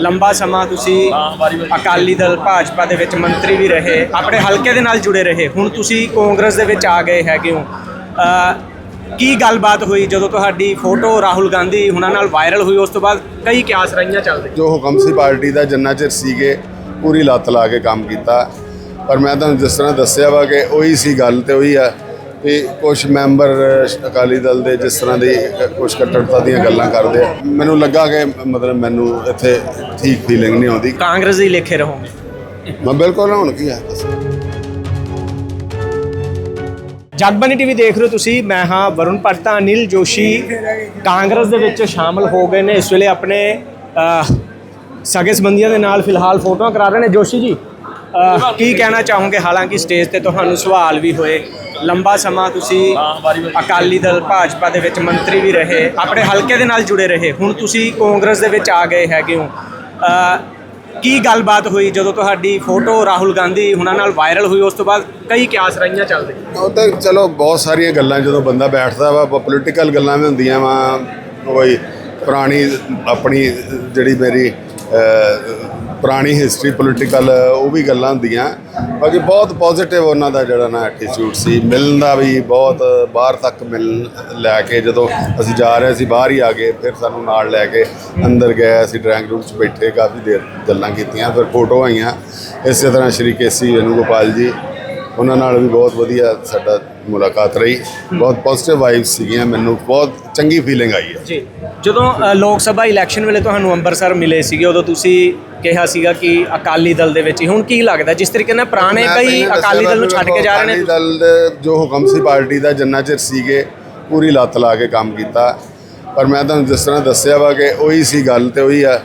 ਲੰਬਾ ਸਮਾਂ ਤੁਸੀਂ ਅਕਾਲੀ ਦਲ, ਭਾਜਪਾ ਦੇ ਵਿੱਚ ਮੰਤਰੀ ਵੀ ਰਹੇ, ਆਪਣੇ ਹਲਕੇ ਦੇ ਨਾਲ ਜੁੜੇ ਰਹੇ, ਹੁਣ ਤੁਸੀਂ ਕਾਂਗਰਸ ਦੇ ਵਿੱਚ ਆ ਗਏ ਹੈਗੇ ਹੋ। ਕੀ ਗੱਲਬਾਤ ਹੋਈ ਜਦੋਂ ਤੁਹਾਡੀ ਫੋਟੋ ਰਾਹੁਲ ਗਾਂਧੀ ਹੁਣਾਂ ਨਾਲ ਵਾਇਰਲ ਹੋਈ, ਉਸ ਤੋਂ ਬਾਅਦ ਕਈ ਕਿਆਸ ਰਹੀਆਂ ਚੱਲਦੇ? ਜੋ ਹੁਕਮ ਸੀ ਪਾਰਟੀ ਦਾ, ਜਿੰਨਾ ਚਿਰ ਸੀਗੇ, ਪੂਰੀ ਲੱਤ ਲਾ ਕੇ ਕੰਮ ਕੀਤਾ। ਪਰ ਮੈਂ ਤੁਹਾਨੂੰ ਜਿਸ ਤਰ੍ਹਾਂ ਦੱਸਿਆ ਵਾ ਕਿ ਉਹੀ ਸੀ ਗੱਲ ਤੇ ਉਹੀ ਆ ਕਿ ਕੁਝ ਮੈਂਬਰ ਅਕਾਲੀ ਦਲ ਦੇ ਜਿਸ ਤਰ੍ਹਾਂ ਦੀ ਕੁਝ ਕੱਟੜਤਾ ਦੀਆਂ ਗੱਲਾਂ ਕਰਦੇ ਆ। ਮੈਨੂੰ ਲੱਗਾ ਕਿ ਮਤਲਬ ਮੈਨੂੰ ਇੱਥੇ ਠੀਕ ਫੀਲਿੰਗ ਨਹੀਂ ਆਉਂਦੀ। ਕਾਂਗਰਸ ਦੇ ਲੇਖੇ ਰਹੋਗੇ ਮੈਂ ਬਿਲਕੁਲ ਹੁਣ ਕੀ ਹੈ ਦੱਸੋ ਜਗਬਾਨੀ ਟੀਵੀ ਦੇਖ ਰਹੇ ਹੋ ਤੁਸੀਂ ਮੈਂ ਹਾਂ ਵਰੁਣ ਭੱਟਾ ਅਨਿਲ ਜੋਸ਼ੀ। ਕਾਂਗਰਸ ਦੇ ਵਿੱਚ ਸ਼ਾਮਲ ਹੋ ਗਏ ਨੇ। ਇਸ ਵੇਲੇ ਆਪਣੇ ਸਗੇ ਸੰਬੰਧੀਆਂ ਦੇ ਨਾਲ ਫਿਲਹਾਲ ਫੋਟੋਆਂ ਕਰਾ ਰਹੇ ਨੇ। ਜੋਸ਼ੀ ਜੀ ਕੀ ਕਹਿਣਾ ਚਾਹੋਗੇ? ਹਾਲਾਂਕਿ ਸਟੇਜ ਤੇ ਤੁਹਾਨੂੰ ਸਵਾਲ ਵੀ ਹੋਏ। ਲੰਬਾ ਸਮਾਂ ਤੁਸੀਂ ਅਕਾਲੀ ਦਲ, ਭਾਜਪਾ ਦੇ ਵਿੱਚ ਮੰਤਰੀ ਵੀ ਰਹੇ, ਆਪਣੇ ਹਲਕੇ ਦੇ ਨਾਲ ਜੁੜੇ ਰਹੇ। ਹੁਣ ਤੁਸੀਂ ਕਾਂਗਰਸ ਦੇ ਵਿੱਚ ਆ ਗਏ ਹੈਗੇ ਹੋ। ਕੀ ਗੱਲਬਾਤ ਹੋਈ ਜਦੋਂ ਤੁਹਾਡੀ ਫੋਟੋ ਰਾਹੁਲ ਗਾਂਧੀ ਹੁਣਾਂ ਨਾਲ ਵਾਇਰਲ ਹੋਈ? ਉਸ ਤੋਂ ਬਾਅਦ ਕਈ ਕਿਆਸ ਰਹੀਆਂ ਚੱਲਦੇ। ਉਹ ਤਾਂ ਚਲੋ, ਬਹੁਤ ਸਾਰੀਆਂ ਗੱਲਾਂ ਜਦੋਂ ਬੰਦਾ ਬੈਠਦਾ ਵਾ ਪੋਲੀਟੀਕਲ ਗੱਲਾਂ ਵੀ ਹੁੰਦੀਆਂ ਵਾ। ਕੋਈ ਪੁਰਾਣੀ, ਆਪਣੀ ਜਿਹੜੀ ਮੇਰੀ ਪੁਰਾਣੀ ਹਿਸਟਰੀ ਪੋਲੀਟੀਕਲ ਉਹ ਵੀ ਗੱਲਾਂ ਹੁੰਦੀਆਂ। ਬਾਕੀ ਬਹੁਤ ਪੋਜ਼ਿਟਿਵ ਉਹਨਾਂ ਦਾ ਜਿਹੜਾ ਨਾ ਐਟੀਟਿਊਡ ਸੀ। ਮਿਲਣ ਦਾ ਵੀ ਬਹੁਤ, ਬਾਹਰ ਤੱਕ ਮਿਲ ਲੈ ਕੇ ਜਦੋਂ ਅਸੀਂ ਜਾ ਰਹੇ ਸੀ ਬਾਹਰ ਹੀ ਆ ਗਏ, ਫਿਰ ਸਾਨੂੰ ਨਾਲ ਲੈ ਕੇ ਅੰਦਰ ਗਏ। ਅਸੀਂ ਡਰਾਇੰਗ ਰੂਮ 'ਚ ਬੈਠੇ, ਕਾਫੀ ਦੇਰ ਗੱਲਾਂ ਕੀਤੀਆਂ, ਫਿਰ ਫੋਟੋ ਆਈਆਂ। ਇਸੇ ਤਰ੍ਹਾਂ ਸ਼੍ਰੀ ਕੇਸੀ ਵੇਣੂਗੋਪਾਲ ਜੀ ਉਹਨਾਂ ਨਾਲ ਵੀ ਬਹੁਤ ਵਧੀਆ ਸਾਡਾ ਮੁਲਾਕਾਤ ਰਹੀ। ਬਹੁਤ ਪੋਜ਼ਿਟਿਵ ਵਾਈਬਸ ਸੀਗੀਆਂ ਮੈਨੂੰ ਬਹੁਤ ਚੰਗੀ ਫੀਲਿੰਗ ਆਈ ਹੈ ਜੀ। ਜਦੋਂ ਅ, ਲੋਕ ਸਭਾ ਇਲੈਕਸ਼ਨ ਵੇਲੇ ਤੁਹਾਨੂੰ ਅੰਮ੍ਰਿਤਸਰ ਮਿਲੇ ਸੀਗੇ ਉਦੋਂ ਤੁਸੀਂ ਕਿਹਾ ਸੀਗਾ ਕਿ ਅਕਾਲੀ ਦਲ ਦੇ ਵਿੱਚ ਹੀ। ਹੁਣ ਕੀ ਲੱਗਦਾ ਜਿਸ ਤਰੀਕੇ ਨਾਲ ਪੁਰਾਣੇ ਮੈਂ ਕਈ ਪਹਿਲਾਂ ਦੱਸਿਆ ਅਕਾਲੀ ਦਲ ਨੂੰ ਵਾ ਛੱਡ ਕੇ ਜਾ ਰਹੇ ਨੇ। ਅਕਾਲੀ ਦਲ ਦੇ ਜੋ ਹੁਕਮ ਸੀ ਪਾਰਟੀ ਦਾ ਜਿੰਨਾ ਚਿਰ ਸੀਗੇ ਪੂਰੀ ਲੱਤ ਲਾ ਕੇ ਕੰਮ ਕੀਤਾ। ਪਰ ਮੈਂ ਤੁਹਾਨੂੰ ਜਿਸ ਤਰ੍ਹਾਂ ਦੱਸਿਆ ਵਾ ਕਿ ਉਹੀ ਸੀ ਗੱਲ ਤੇ ਉਹੀ ਆ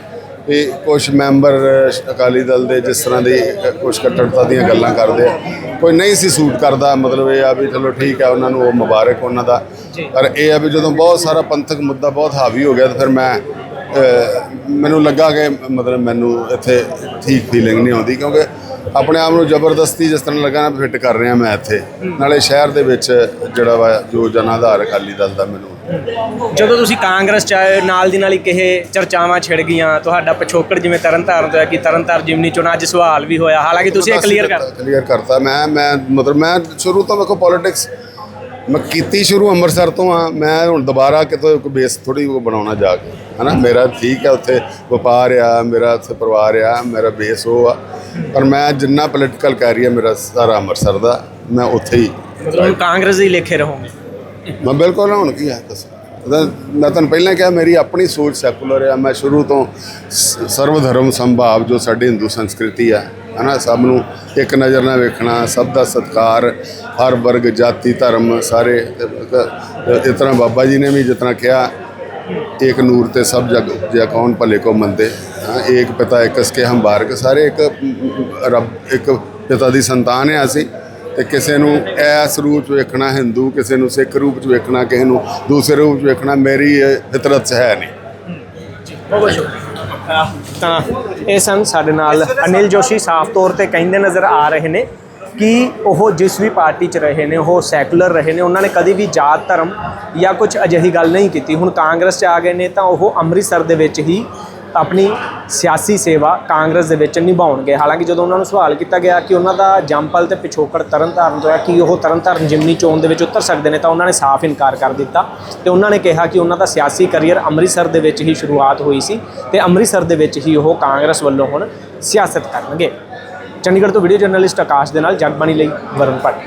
ਕਿ ਕੁਝ ਮੈਂਬਰ ਅਕਾਲੀ ਦਲ ਦੇ ਜਿਸ ਤਰ੍ਹਾਂ ਦੀ ਕੁਝ ਕੱਟੜਤਾ ਦੀਆਂ ਗੱਲਾਂ ਕਰਦੇ ਆ ਕੋਈ ਨਹੀਂ ਸੀ ਸੂਟ ਕਰਦਾ ਮਤਲਬ ਇਹ ਆ ਵੀ ਚਲੋ ਠੀਕ ਹੈ ਉਹਨਾਂ ਨੂੰ ਉਹ ਮੁਬਾਰਕ ਉਹਨਾਂ ਦਾ। ਪਰ ਇਹ ਆ ਵੀ ਜਦੋਂ ਬਹੁਤ ਸਾਰਾ ਪੰਥਕ ਮੁੱਦਾ ਬਹੁਤ ਹਾਵੀ ਹੋ ਗਿਆ ਤਾਂ ਫਿਰ ਮੈਂ ਮੈਨੂੰ ਲੱਗਾ ਕਿ ਮਤਲਬ ਮੈਨੂੰ ਇੱਥੇ ਠੀਕ ਫੀਲਿੰਗ ਨਹੀਂ ਆਉਂਦੀ ਕਿਉਂਕਿ ਆਪਣੇ ਆਪ ਨੂੰ ਜ਼ਬਰਦਸਤੀ ਜਿਸ ਤਰ੍ਹਾਂ ਲੱਗਾ ਨਾ ਫਿੱਟ ਕਰ ਰਿਹਾ ਮੈਂ ਇੱਥੇ। ਨਾਲੇ ਸ਼ਹਿਰ ਦੇ ਵਿੱਚ ਜਿਹੜਾ ਵਾ ਜੋ ਜਨਾਧਾਰ ਅਕਾਲੀ ਦਲ ਦਾ ਮੈਨੂੰ ਜਦੋਂ ਤੁਸੀਂ ਕਾਂਗਰਸ ਚ ਆਏ ਨਾਲ ਦੀ ਨਾਲ ਹੀ ਕਿਹੇ ਚਰਚਾਵਾਂ ਛਿੜ ਗਈਆਂ ਤੁਹਾਡਾ ਪਿਛੋਕੜ ਜਿਵੇਂ ਤਰਨਤਾਰਨ ਤੋਂ ਹੈ ਕਿ ਤਰਨਤਾਰਨ ਜਿਮਨੀ ਚੋਣ ਅੱਜ ਸਵਾਲ ਵੀ ਹੋਇਆ ਹਾਲਾਂਕਿ ਤੁਸੀਂ ਇਹ ਕਲੀਅਰ ਕਰ ਕਲੀਅਰ ਕਰਤਾ। ਮੈਂ ਮੈਂ ਮਤਲਬ ਮੈਂ ਸ਼ੁਰੂ ਤੋਂ ਵੇਖੋ ਪੋਲਿਟਿਕਸ ਮੈਂ ਕੀਤੀ ਸ਼ੁਰੂ ਅੰਮ੍ਰਿਤਸਰ ਤੋਂ ਆ। ਮੈਂ ਹੁਣ ਦੁਬਾਰਾ ਕਿਤੇ ਕੋਈ ਬੇਸ ਥੋੜੀ ਬਣਾਉਣਾ ਜਾ ਕੇ ਹਨਾ? ਮੇਰਾ ਠੀਕ ਹੈ ਉੱਥੇ ਵਪਾਰ ਆ ਮੇਰਾ ਉੱਥੇ ਪਰਿਵਾਰ ਆ ਮੇਰਾ ਬੇਸ ਉਹ ਆ। ਪਰ ਮੈਂ ਜਿੰਨਾ ਪੋਲੀਟੀਕਲ ਕੈਰੀਅਰ ਮੇਰਾ ਸਾਰਾ ਅੰਮ੍ਰਿਤਸਰ ਦਾ ਮੈਂ ਉੱਥੇ ਹੀ ਮਤਲਬ ਕਾਂਗਰਸ ਦੇ ਹੀ ਲੇਖੇ ਰਹੋਗੇ। ਮੈਂ ਬਿਲਕੁਲ ਹੁਣ ਕੀ ਹੈ ਦੱਸੋ? ਮੈਂ ਤੁਹਾਨੂੰ ਪਹਿਲਾਂ ਕਿਹਾ, ਮੇਰੀ ਆਪਣੀ ਸੋਚ ਸੈਕੂਲਰ ਆ ਮੈਂ ਸ਼ੁਰੂ ਤੋਂ ਸ- ਸਰਵ ਧਰਮ ਸੰਭਾਵ ਜੋ ਸਾਡੀ ਹਿੰਦੂ ਸੰਸਕ੍ਰਿਤੀ ਆ ਹਨਾ, ਸਭ ਨੂੰ ਇੱਕ ਨਜ਼ਰ ਨਾਲ ਵੇਖਣਾ, ਸਭ ਦਾ ਸਤਿਕਾਰ, ਹਰ ਵਰਗ, ਜਾਤੀ, ਧਰਮ, ਸਾਰੇ, ਇਸ ਤਰ੍ਹਾਂ ਬਾਬਾ ਜੀ ਨੇ ਵੀ ਜਿਸ ਤਰ੍ਹਾਂ ਕਿਹਾ ਇੱਕ ਨੂਰ ਤੇ ਸਭ ਜਗ ਉਪਜਿਆ, ਕੌਣ ਭਲੇ ਕੋ ਮੰਦੇ ਹਾਂ ਇੱਕ ਪਿਤਾ ਇੱਕ ਸਕੇ ਹਮ ਬਾਰਕ ਸਾਰੇ ਇੱਕ ਰੱਬ, ਇੱਕ ਪਿਤਾ ਦੀ ਸੰਤਾਨ ਆ ਅਸੀਂ। ਤੇ ਕਿਸੇ ਨੂੰ ਐਸ ਰੂਪ ਚ ਵੇਖਣਾ ਹਿੰਦੂ, ਕਿਸੇ ਨੂੰ ਸਿੱਖ ਰੂਪ ਚ ਵੇਖਣਾ, ਕਿਸੇ ਨੂੰ ਦੂਸਰੇ ਰੂਪ ਚ ਵੇਖਣਾ, ਮੇਰੀ ਇਹ ਫਿਤਰਤ ਚ ਹੈ ਨਹੀਂ। ਬਹੁਤ ਸ਼ੁਕਰੀਆ ਤਾਂ ਇਹ ਸਨ ਸਾਡੇ ਨਾਲ ਅਨਿਲ ਜੋਸ਼ੀ, ਸਾਫ਼ ਤੌਰ ਤੇ ਕਹਿੰਦੇ ਨਜ਼ਰ ਆ ਰਹੇ ਨੇ ਕਿ ਉਹ ਜਿਸ ਵੀ ਪਾਰਟੀ 'ਚ ਰਹੇ ਨੇ, ਉਹ ਸੈਕੂਲਰ ਰਹੇ ਨੇ, ਉਹਨਾਂ ਨੇ ਕਦੇ ਵੀ ਜਾਤ ਧਰਮ ਜਾਂ ਕੁਝ ਅਜਿਹੀ ਗੱਲ ਨਹੀਂ ਕੀਤੀ। ਹੁਣ ਕਾਂਗਰਸ 'ਚ ਆ ਗਏ ਨੇ ਤਾਂ ਉਹ ਅੰਮ੍ਰਿਤਸਰ ਦੇ ਵਿੱਚ ਹੀ ਆਪਣੀ ਸਿਆਸੀ ਸੇਵਾ ਕਾਂਗਰਸ ਦੇ ਵਿੱਚ ਨਿਭਾਉਣਗੇ। ਹਾਲਾਂਕਿ ਜਦੋਂ ਉਹਨਾਂ ਨੂੰ ਸਵਾਲ ਕੀਤਾ ਗਿਆ ਕਿ ਉਹਨਾਂ ਦਾ ਜੰਪਲ ਤੇ ਪਿਛੋਕੜ ਤਰਨਤਾਰਨ ਤੋਂ ਹੈ, ਕਿ ਉਹ ਤਰਨਤਾਰਨ ਜਿਮਨੀ ਚੋਣ ਦੇ ਵਿੱਚ ਉਤਰ ਸਕਦੇ ਨੇ, ਤਾਂ ਉਹਨਾਂ ਨੇ ਸਾਫ਼ ਇਨਕਾਰ ਕਰ ਦਿੱਤਾ ਤੇ ਉਹਨਾਂ ਨੇ ਕਿਹਾ ਕਿ ਉਹਨਾਂ ਦਾ ਸਿਆਸੀ ਕੈਰੀਅਰ ਅੰਮ੍ਰਿਤਸਰ ਦੇ ਵਿੱਚ ਹੀ ਸ਼ੁਰੂਆਤ ਹੋਈ ਸੀ ਤੇ ਅੰਮ੍ਰਿਤਸਰ ਦੇ ਵਿੱਚ ਹੀ ਉਹ ਕਾਂਗਰਸ ਵੱਲੋਂ ਹੁਣ ਸਿਆਸਤ ਕਰਨਗੇ। ਚੰਡੀਗੜ੍ਹ ਤੋਂ ਵੀਡੀਓ ਜਰਨਲਿਸਟ ਆਕਾਸ਼ ਦੇ ਨਾਲ ਜਗਬਾਣੀ ਲਈ ਵਰੁਣ ਭੱਟ।